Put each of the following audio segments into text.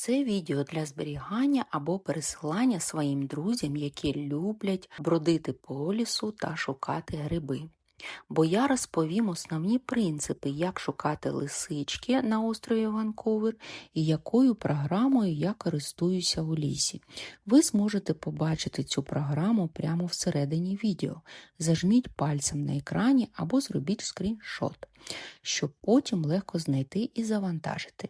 Це відео для зберігання або пересилання своїм друзям, які люблять бродити по лісу та шукати гриби. Бо я розповім основні принципи, як шукати лисички на острові Ванкувер і якою програмою я користуюся у лісі. Ви зможете побачити цю програму прямо всередині відео. Зажміть пальцем на екрані або зробіть скріншот, щоб потім легко знайти і завантажити.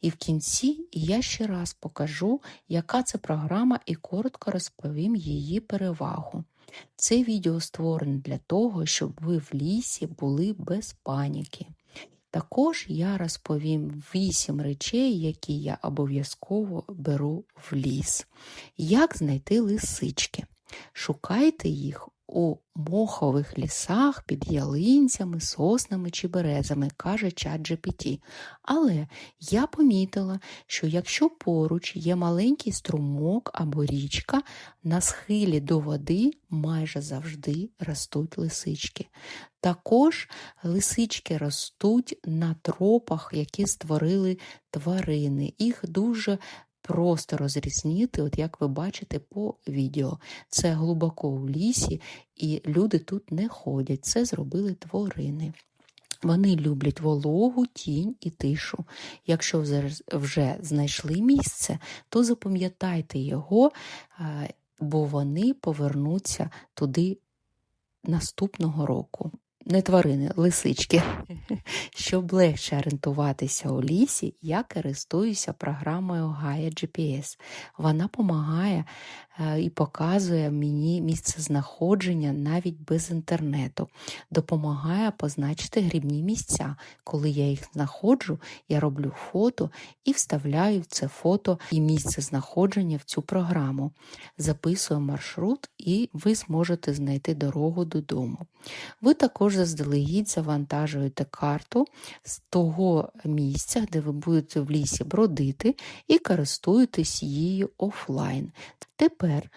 І в кінці я ще раз покажу, яка це програма, і коротко розповім її перевагу. Це відео створене для того, щоб ви в лісі були без паніки. Також я розповім 8 речей, які я обов'язково беру в ліс. Як знайти лисички? Шукайте їх у мохових лісах під ялинцями, соснами чи березами, каже чат GPT. Але я помітила, що якщо поруч є маленький струмок або річка, на схилі до води майже завжди ростуть лисички. Також лисички ростуть на тропах, які створили тварини. Їх дуже просто розрізнити, от як ви бачите по відео. Це глибоко в лісі, і люди тут не ходять. Це зробили тварини. Вони люблять вологу, тінь і тишу. Якщо вже- знайшли місце, то запам'ятайте його, е, бо вони повернуться туди наступного року. Не тварини, лисички. Щоб легше орієнтуватися у лісі, я користуюся програмою Gaia GPS. Вона допомагає і показує мені місце знаходження навіть без інтернету. Допомагає позначити грібні місця. Коли я їх знаходжу, я роблю фото і вставляю це фото і місце знаходження в цю програму. Записую маршрут, і ви зможете знайти дорогу додому. Ви також заздалегідь завантажуєте карту з того місця, де ви будете в лісі бродити, і користуєтесь її офлайн. Тепер,